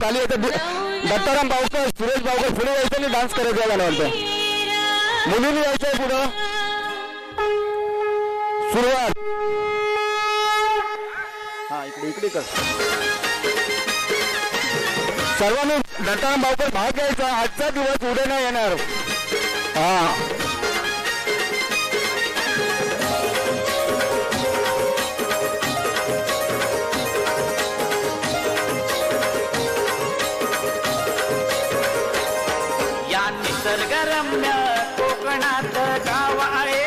चालू होती दत्ताराम पावकर सुरेश पावकर पुढे यायचं आणि डान्स करायचं झाला वाटतं. मुलीने यायचंय पुढं. सुरुवात. हा इकडे इकडे कर. सर्वांनी दत्ताराम भावकर भाग घ्यायचा. आजचा दिवस उडे नाही येणार. हा. निसर्गरम्य कोकणात गाव आहे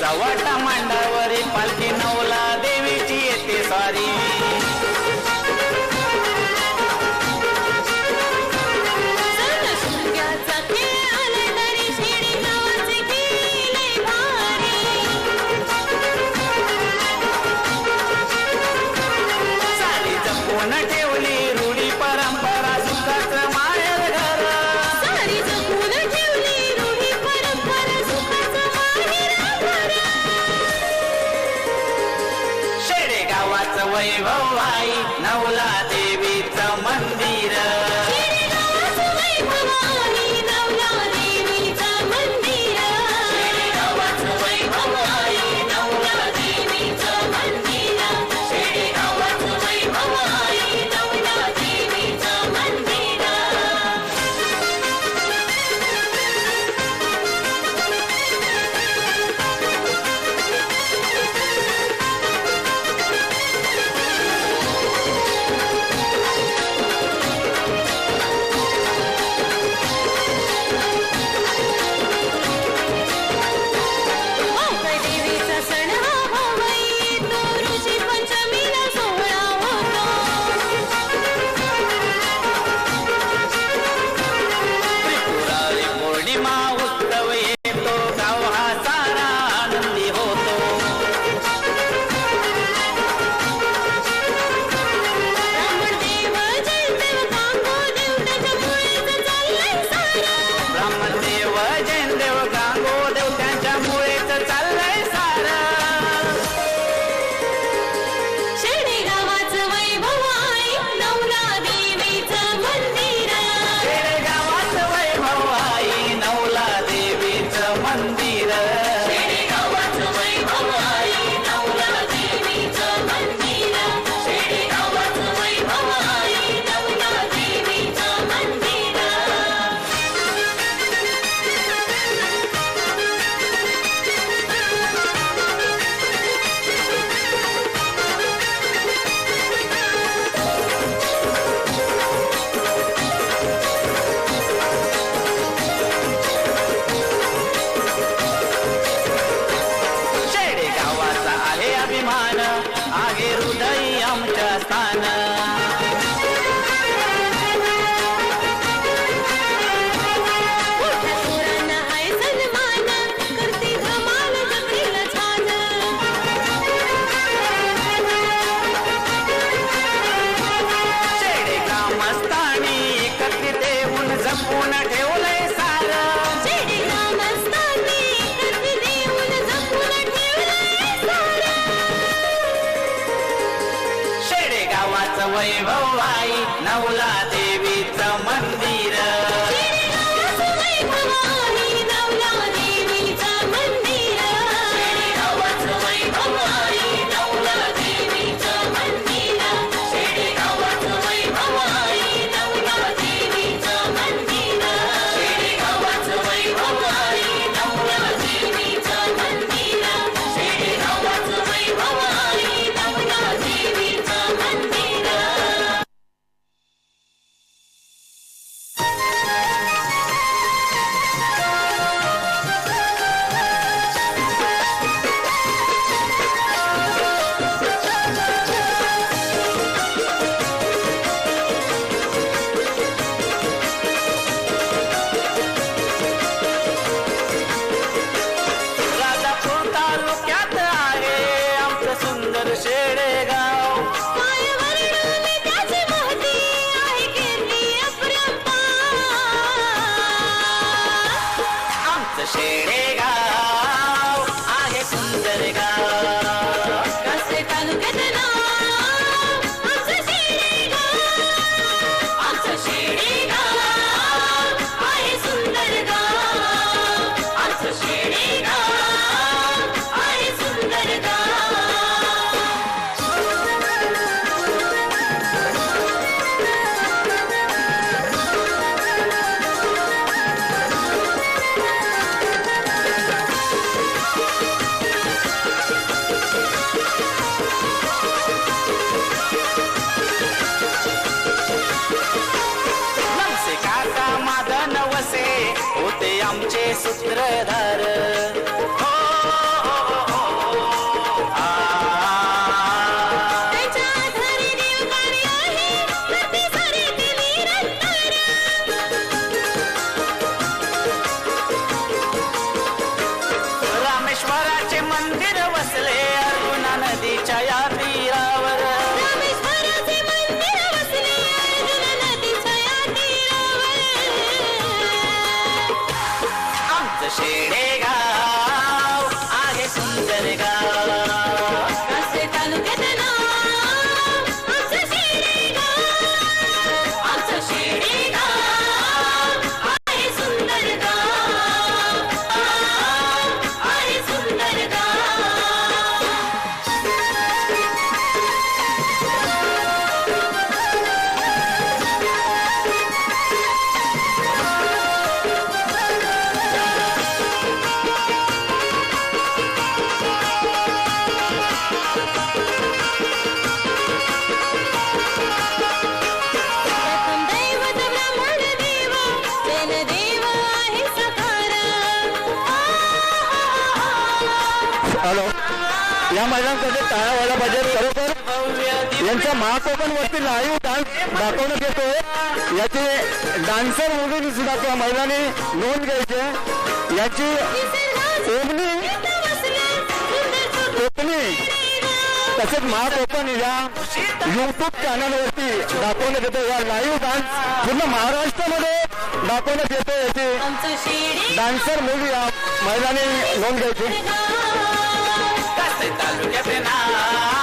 जवाटा मांडावा वैभव आई नवला देवीचं मंदिर. या महिलांसाठी टाळ्या व्हायला पाहिजे खरोखर यांचा महाकोकणवरती लाईव्ह डान्स दाखवण्यात येतोय. याचे डान्सर म्हणून सुद्धा त्या महिलांनी नोंद घ्यायची. याची ओमणी कोकणी तसेच महाकोकण या युट्यूब चॅनलवरती दाखवण्यात येतो या लाईव्ह डान्स पूर्ण महाराष्ट्रामध्ये दाखवण्यात येतो याची डान्सर मुली या महिलांनी नोंद घ्यायची. जतना